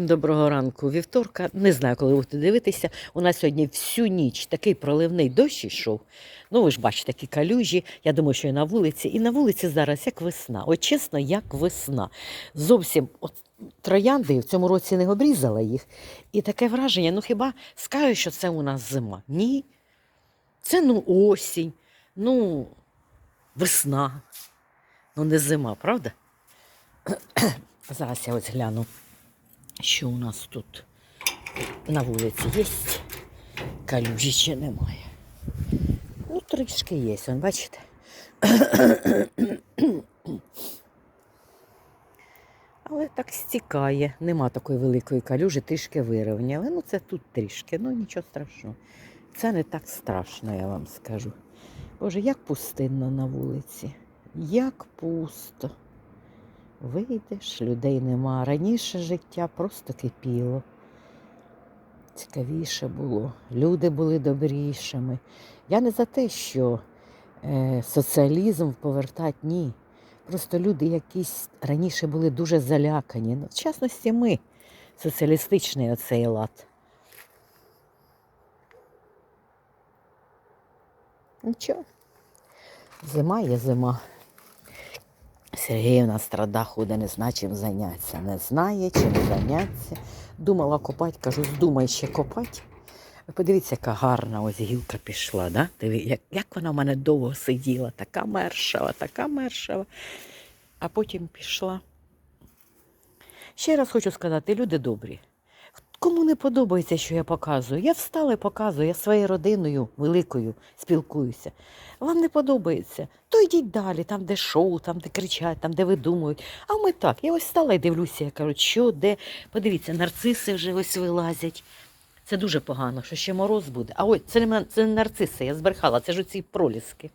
Доброго ранку вівторка. Не знаю, коли будете дивитися. У нас сьогодні всю ніч такий проливний дощ йшов. Ну, ви ж бачите, такі калюжі. Я думаю, що і на вулиці. І на вулиці зараз як весна. От чесно, як весна. Зовсім от, троянди в цьому році не обрізала їх. І таке враження, ну хіба скажу, що це у нас зима? Ні. Це ну осінь, ну весна. Ну, не зима, правда? Зараз я ось гляну. Що у нас тут на вулиці є? Калюжі ще немає. Ну, трішки є, вон, бачите? Але так стікає. Нема такої великої калюжі, трішки вирівняли. Ну, це тут трішки, ну нічого страшного. Це не так страшно, я вам скажу. Боже, як пустинно на вулиці, як пусто. Вийдеш, людей нема. Раніше життя просто кипіло. Цікавіше було. Люди були добрішими. Я не за те, що е, соціалізм повертать, ні. Просто люди якісь раніше були дуже залякані. Ну, в частності ми, соціалістичний оцей лад. Нічого. Зима є зима. Сергіївна страда ходить, не знає, чим зайнятися. Не знає, чим зайнятися. Думала копати, кажу, здумай ще копати. Подивіться, яка гарна ось гілка пішла. Да? Як, як вона в мене довго сиділа, така мершава, така мершава. А потім пішла. Ще раз хочу сказати, люди добрі. Кому не подобається, що я показую, я встала і показую, я своєю родиною великою спілкуюся. Вам не подобається, то йдіть далі, там, де шоу, там, де кричать, там, де видумують. А ми так. Я ось стала і дивлюся, я кажу, що, де. Подивіться, нарциси вже ось вилазять. Це дуже погано, що ще мороз буде. А ой, це не, це не нарциси, я збрехала, це ж оці проліски.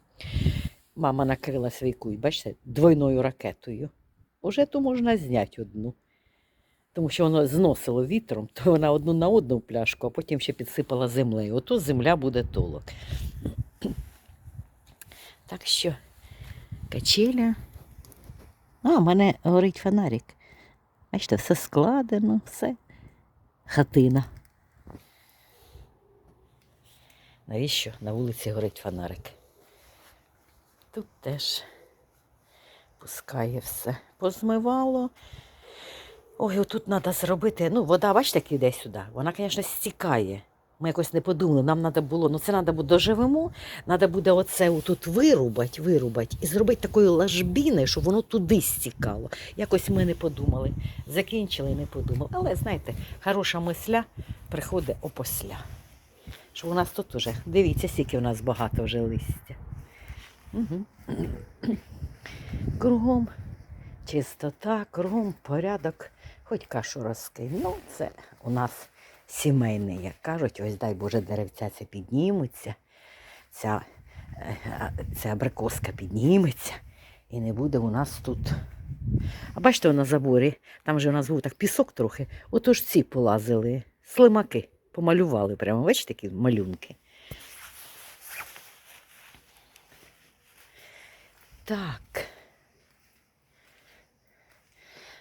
Мама накрила свій куй, бачите, двойною ракетою. Уже ту можна зняти одну. Тому що воно зносило вітром, то вона одну на одну пляшку, а потім ще підсипала землею. Ото земля буде толок. Так що качеля. А, в мене горить фонарик. Бачите, все складено, все. Хатина. Навіщо на вулиці горить фонарик? Тут теж пускає все. Позмивало. Ой, отут треба зробити. Ну, вода, бачите, як йде сюди. Вона, звісно, стікає. Ми якось не подумали, нам треба було, ну це треба буде доживемо, треба буде оце отут вирубати, вирубати і зробити такою ложбіною, щоб воно туди стікало. Якось ми не подумали. Закінчили і не подумали. Але знаєте, хороша мисля приходить опосля. Що у нас тут уже, дивіться, скільки у нас багато вже листя. Угу. Кругом чистота, кругом порядок, хоч кашу розкинь. Ну, це у нас сімейний, як кажуть, ось дай Боже, деревця це піднімуться, ця, ця абрикоска підніметься і не буде у нас тут. А бачите, на заборі, там же у нас був так пісок трохи, отож ці полазили, слимаки, помалювали прямо, бачите, такі малюнки. Так.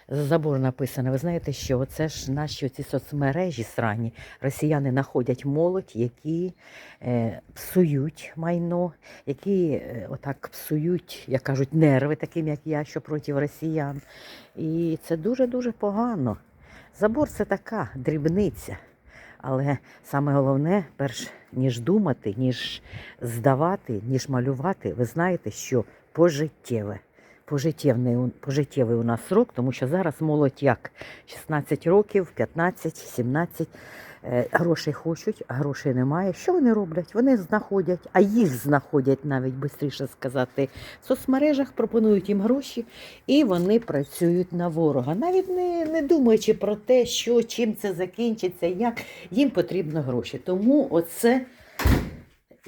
За забор написано, ви знаєте, що оце ж наші ці соцмережі срані. Росіяни знаходять молодь, які е, псують майно, які е, отак псують, як кажуть, нерви, таким як я, що проти росіян. І це дуже-дуже погано. Забор це така дрібниця. Але саме головне, перш ніж думати, ніж здавати, ніж малювати, ви знаєте, що пожиттєве. Пожиттєвий у нас срок, тому що зараз молодь як 16 років, 15, 17, е, грошей хочуть, а грошей немає. Що вони роблять? Вони знаходять, а їх знаходять навіть швидше сказати. В соцмережах пропонують їм гроші, і вони працюють на ворога, навіть не, не думаючи про те, що чим це закінчиться, як їм потрібно гроші. Тому оце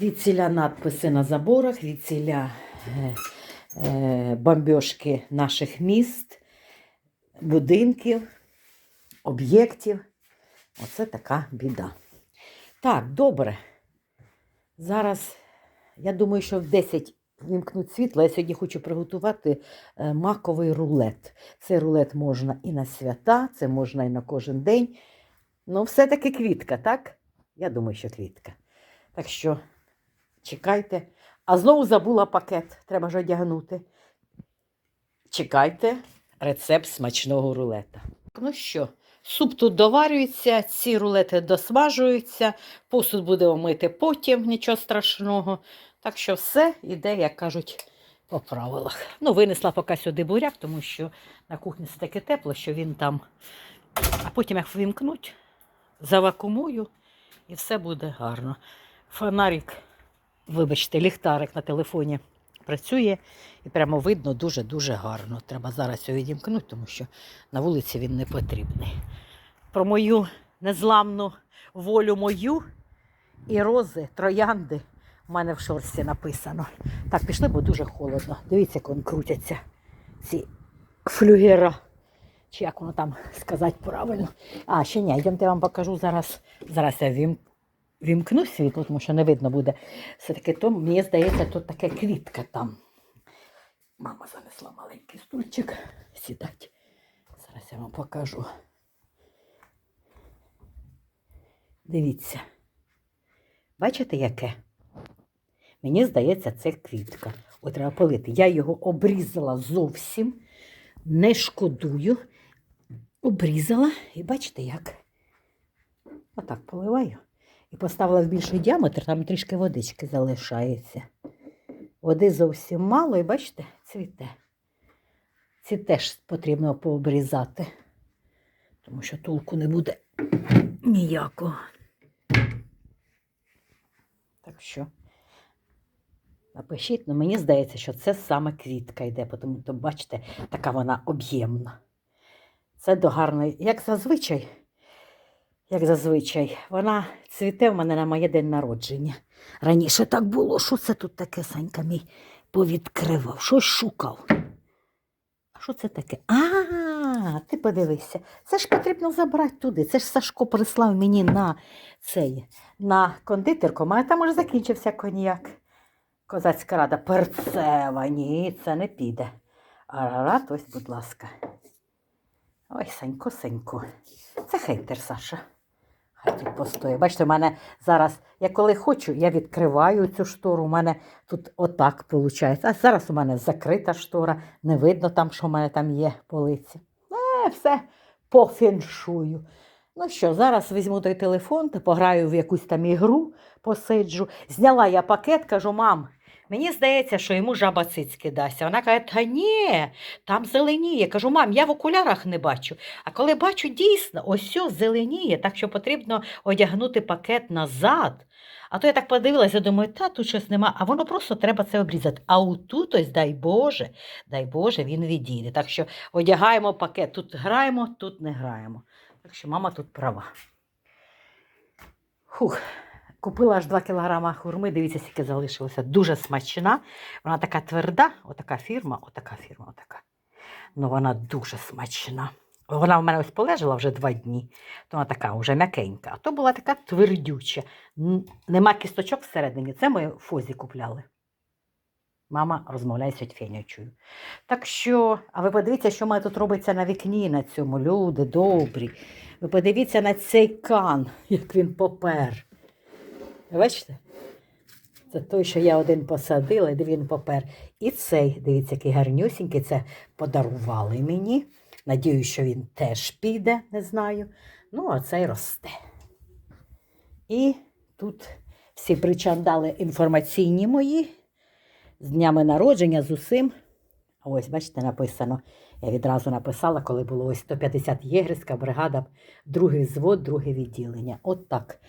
відціля надписи на заборах, відціля е, е, бомбьошки наших міст, будинків, об'єктів. Оце така біда. Так, добре. Зараз, я думаю, що в 10 вімкнуть світло, я сьогодні хочу приготувати е, маковий рулет. Цей рулет можна і на свята, це можна і на кожен день. Ну, все-таки квітка, так? Я думаю, що квітка. Так що чекайте. А знову забула пакет, треба ж одягнути. Чекайте рецепт смачного рулета. Ну що, суп тут доварюється, ці рулети досмажуються, посуд будемо мити потім, нічого страшного. Так що все йде, як кажуть, по правилах. Ну, винесла поки сюди буряк, тому що на кухні все таке тепло, що він там. А потім як вимкнуть, завакумую і все буде гарно. Фонарик, вибачте, ліхтарик на телефоні працює і прямо видно дуже-дуже гарно. Треба зараз його відімкнути, тому що на вулиці він не потрібний. Про мою незламну волю мою і рози, троянди у мене в шорсті написано. Так, пішли, бо дуже холодно. Дивіться, як вони крутяться, ці флюгера. Чи як воно там сказати правильно? А, ще ні, йдемте я вам покажу зараз. Зараз я вім... вімкну світло, тому що не видно буде. Все-таки то, мені здається, тут така квітка там. Мама занесла маленький стульчик. Сідать. Зараз я вам покажу. Дивіться. Бачите, яке? Мені здається, це квітка. От треба полити. Я його обрізала зовсім, не шкодую. Обрізала і бачите як? Отак поливаю. І поставила в більший діаметр, там трішки водички залишається. Води зовсім мало, і бачите, цвіте. Ці теж потрібно пообрізати, тому що толку не буде ніякого. Так що напишіть, ну мені здається, що це саме квітка йде, тому то, бачите, така вона об'ємна. Це до гарної, як зазвичай, як зазвичай, вона цвіте в мене на моє день народження. Раніше так було, що це тут таке Санька мій повідкривав, щось шукав. А що це таке? А, ти подивися, це ж потрібно забрати туди. Це ж Сашко прислав мені на цей, на кондитерку, а там уже закінчився коньяк. Козацька рада, перцева, ні, це не піде. Арарат, ось, будь ласка. Ой, Санько, Санько. Це хейтер, Саша. Хай тут постоїть. Бачите, в мене зараз, я коли хочу, я відкриваю цю штору. У мене тут отак виходить. А зараз у мене закрита штора, не видно там, що в мене там є полиці. Е, все пофіншую. Ну що, зараз візьму той телефон та пограю в якусь там ігру, посиджу. Зняла я пакет, кажу, мам, мені здається, що йому жаба цицьки дасть. А Вона каже, та ні, там зеленіє. Кажу, мам, я в окулярах не бачу. А коли бачу, дійсно, ось сьо зеленіє, так що потрібно одягнути пакет назад. А то я так подивилася, думаю, та тут щось нема, а воно просто треба це обрізати. А отут ось, дай Боже, дай Боже, він відійде. Так що одягаємо пакет, тут граємо, тут не граємо. Так що мама тут права. Хух. Купила аж 2 кілограма хурми, дивіться, скільки залишилося. Дуже смачна. Вона така тверда, отака фірма, отака фірма, отака. Ну вона дуже смачна. Вона в мене ось полежала вже два дні, то вона така вже м'якенька. А то була така твердюча. Нема кісточок всередині. Це ми в фозі купляли. Мама розмовляє з Феню. Так що, а ви подивіться, що мене тут робиться на вікні на цьому. Люди добрі. Ви подивіться на цей кан, як він попер. Бачите? Це той, що я один посадила, і він попер. І цей, дивіться, який гарнюсінький, це подарували мені. Надіюсь, що він теж піде, не знаю. Ну, а цей росте. І тут всі причандали інформаційні мої з днями народження, з усім. Ось, бачите, написано. Я відразу написала, коли було ось 150 єгерська бригада, другий звод, друге відділення. От так.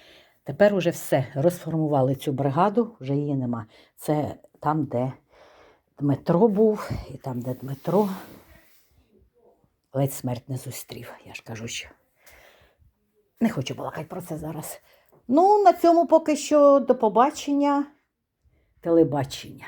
Тепер уже все. Розформували цю бригаду, вже її нема. Це там, де Дмитро був, і там, де Дмитро ледь смерть не зустрів. Я ж кажу, що не хочу балакати про це зараз. Ну, на цьому поки що до побачення. Телебачення.